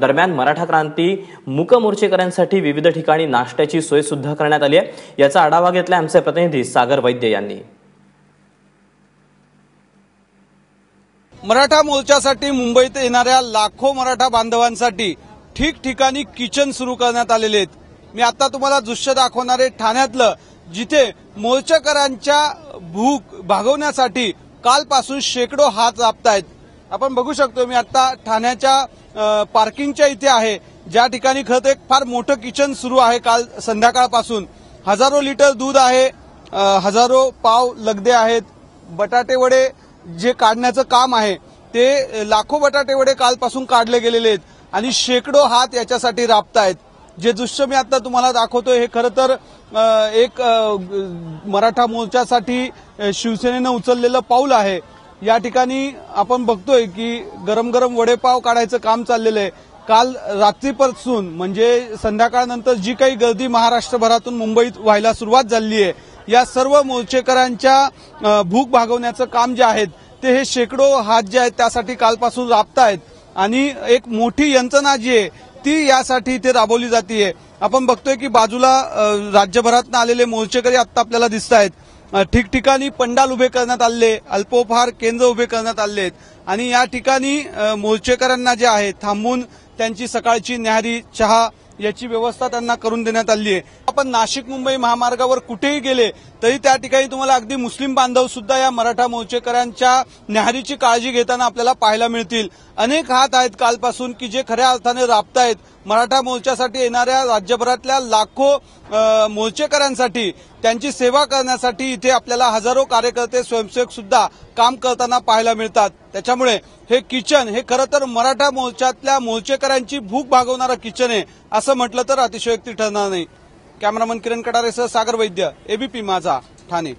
दरम्यान मराठा क्रांती मूक मोर्चेकऱ्यांसाठी विविध ठिकाणी नाश्त्याची सोय सुद्धा करण्यात आली आहे. याचा आढावा घेतला आमचे प्रतिनिधी सागर वैद्य यांनी. मराठा मोर्चासाठी मुंबईत येणाऱ्या लाखो मराठा बांधवांसाठी ठिकठिकाणी किचन सुरू करण्यात आलेले आहेत. मी आता तुम्हाला दृश्य दाखवणारे ठाण्यातलं जिथे मोर्चेकरांच्या भूक भागवण्यासाठी कालपासून शेकडो हात राबतायत आपण बघू शकतो मी आता ठाण्याच्या पार्किंगच्या इथे आहे. ज्या ठिकाणी खरं तर एक फार मोठं किचन सुरू आहे काल संध्याकाळपासून. हजारो लिटर दूध आहे हजारो पाव लगदे आहेत. बटाटे वडे जे काढण्याचं काम आहे ते लाखो बटाटे वडे कालपासून काढले गेलेले आहेत आणि शेकडो हात याच्यासाठी राबतायत. जे दृश्य मी आता तुम्हाला दाखवतोय हे खरं तर एक मराठा मोर्चासाठी शिवसेनेनं उचललेलं पाऊल आहे. या ठिकाणी आपण बघतोय की गरम गरम वडेपाव काढायचं काम चाललेलं आहे. काल रात्रीपासून म्हणजे संध्याकाळनंतर जी काही गर्दी महाराष्ट्रभरातून मुंबईत व्हायला सुरुवात झाली आहे या सर्व मोर्चेकरांच्या भूक भागवण्याचं काम जे आहेत ते हे शेकडो हात जे आहेत त्यासाठी कालपासून राबतायत आणि एक मोठी यंत्रणा जी आहे ती यासाठी इथे राबवली जाते. आपण बघतोय की बाजूला राज्यभरातून आलेले मोर्चेकरी आता आपल्याला दिसत आहेत ठिकठिकाणी पंडाल उभे करण्यात आले अल्पोपहार केंद्र उभे करण्यात आले आहेत. आणि या ठिकाणी मोर्चेकरांना जे आहे थांबून त्यांची सकाळची न्याहारी चहा याची व्यवस्था त्यांना करून देण्यात आली आहे. आपण नाशिक मुंबई महामार्गावर कुठेही गेले तरी त्या ठिकाणी तुम्हाला अगदी मुस्लिम बांधव सुद्धा या मराठा मोर्चेकरांच्या न्याहारीची काळजी घेताना आपल्याला पाहायला मिळतील. अनेक हात आहेत कालपासून की जे खऱ्या अर्थाने राबतायत. मराठा मोर्चासाठी येणाऱ्या राज्यभरातल्या लाखो मोर्चेकऱ्यांसाठी त्यांची सेवा करण्यासाठी इथे आपल्याला हजारो कार्यकर्ते स्वयंसेवक सुद्धा काम करताना पाहायला मिळतात. त्याच्यामुळे हे किचन हे खरं तर मराठा मोर्चातल्या मोर्चेकरांची भूक भागवणारं किचन आहे. असं म्हटलं तर अतिशयोक्ती ठरणार नाही. कॅमेरामन किरण कडारेसह सागर वैद्य एबीपी माझा ठाणे.